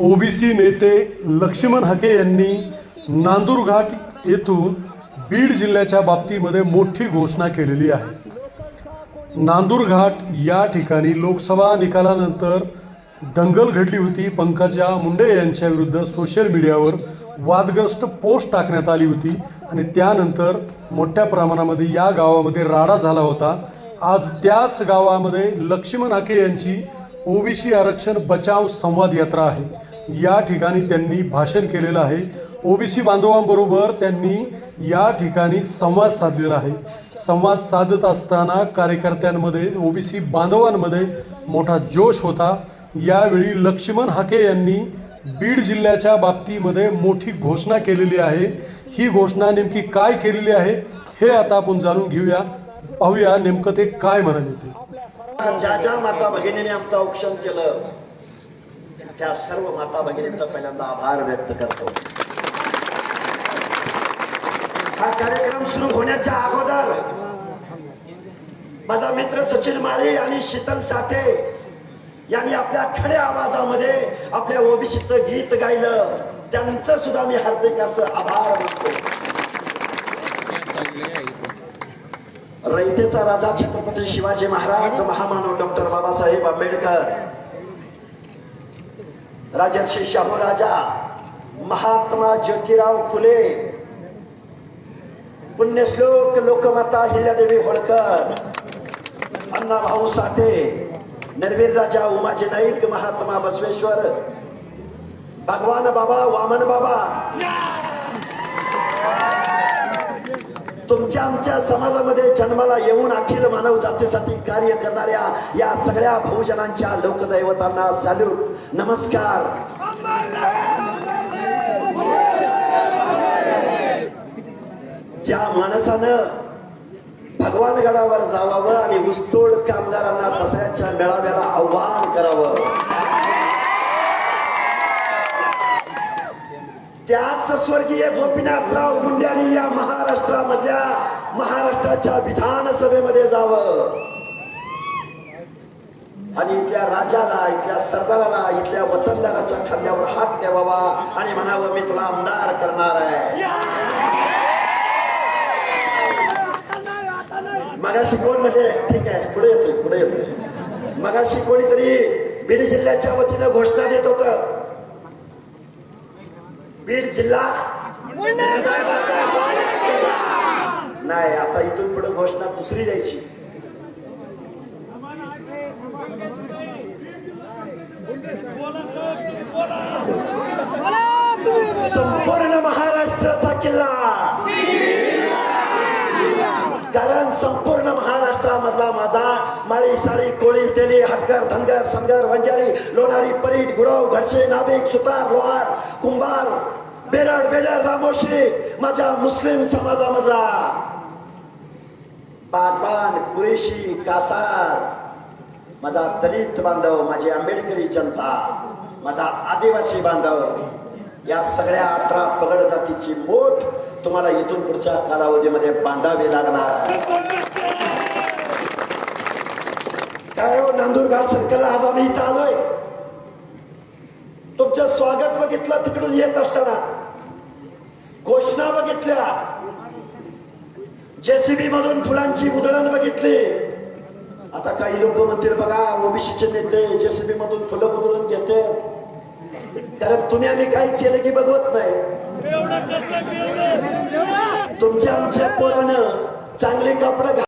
OBC नेते लक्ष्मण हाके यांनी नांदूरघाट येथून बीड जिल्ह्याच्या बाबतीमध्ये मोठी घोषणा केलेली आहे. नांदूरघाट या ठिकाणी लोकसभा निकालानंतर दंगल घडली होती. पंकजा मुंडे यांच्या विरुद्ध सोशल मीडियावर वादग्रस्त पोस्ट टाकण्यात आली होती आणि त्यानंतर मोठ्या प्रमाणामध्ये या गावामध्ये राडा झाला होता. आज त्याच गावामध्ये लक्ष्मण हाके यांची ओबीसी आरक्षण बचाव संवाद यात्रा आहे. या ठिकाणी त्यांनी भाषण केलेलं आहे. ओबीसी बांधवांबरोबर त्यांनी या ठिकाणी संवाद साधलेला आहे. संवाद साधत असताना कार्यकर्त्यांमध्ये ओबीसी बांधवांमध्ये मोठा जोश होता. यावेळी लक्ष्मण हाके यांनी बीड जिल्ह्याच्या बाबतीमध्ये मोठी घोषणा केलेली आहे. ही घोषणा नेमकी काय केलेली आहे हे आता आपण जाणून घेऊया. पाहूया नेमकं ते काय म्हणाले ते. ज्या ज्या माता भगिनीने आमचं औक्षण केलं त्या सर्व माता भगिनींचा पहिल्यांदा आभार व्यक्त करतो. हा कार्यक्रम सुरू होण्याच्या अगोदर माझा मित्र सचिन माळी आणि शीतल साठे यांनी आपल्या खड्या आवाजामध्ये आपल्या ओबीसीचं गीत गायलं. त्यांचं सुद्धा मी हार्दिक असं आभार मानतो. रयतेचा राजा छत्रपती शिवाजी महाराज महामानव डॉक्टर बाबासाहेब आंबेडकर राजर्षी शाहू राजा महात्मा ज्योतिराव फुले पुण्यश्लोक लोकमाता हिल्यादेवी होळकर अण्णाभाऊ साठे नरवीर राजा उमाजी नाईक महात्मा बसवेश्वर भगवान बाबा वामन बाबा. तुमच्या आमच्या समाजामध्ये जन्माला येऊन अखिल मानव जातीसाठी कार्य करणाऱ्या या सगळ्या बहुजनांच्या लोकदैवतांना सॅल्यूट नमस्कार. ज्या माणसानं भगवान गडावर जावावं आणि ऊसतोड कामगारांना दसऱ्याच्या मेळाव्याला आव्हान करावं त्याच स्वर्गीय गोपीनाथराव मुंड्यानी या महाराष्ट्रामधल्या महाराष्ट्राच्या विधानसभेमध्ये जावं. आणि इथल्या राजाला इथल्या सरदाराला इथल्या वतनदाराच्या खांद्यावर हात ठेवावा आणि म्हणावं मी तुला आमदार करणार आहे. मगाशी कोण म्हणजे ठीक आहे पुढे येतोय पुढे येतोय. मगाशी कोणीतरी बीड जिल्ह्याच्या वतीनं घोषणा देत होतं. बीड जिल्हा. नाही आता इथून पुढे घोषणा दुसरी द्यायची. संपूर्ण महाराष्ट्राचा किल्ला. कारण संपूर्ण महाराष्ट्रामधला माझा माळी साळी कोळी तेली हटकर धनगर संगर वंजारी लोणारी परीट गुरव घडशे नाभिक सुतार लोहार कुंभार बेरड बेडर रामोश्री माझ्या मुस्लिम समाजामधला. पाटबान कुरेशी कासार माझा दलित बांधव माझी आंबेडकरी जनता माझा आदिवासी बांधव या सगळ्या अठरा पगड जातीची मोठ तुम्हाला इथून पुढच्या कालावधीमध्ये बांधावी लागणार. नांदूरघाट सर्कलला आज आम्ही इथं आलोय. तुमचं स्वागत बघितलं तिकडून येत असताना. घोषणा बघितल्या. जेसीबी मधून फुलांची उधळण बघितली. आता काही लोक म्हणतील बघा ओबीसीचे नेते जेसीबी मधून फुलं उधळून घेते. कारण तुम्ही आम्ही काय केलं की बघवत नाही. तुमच्या आमच्या पोरानं चांगले कपडे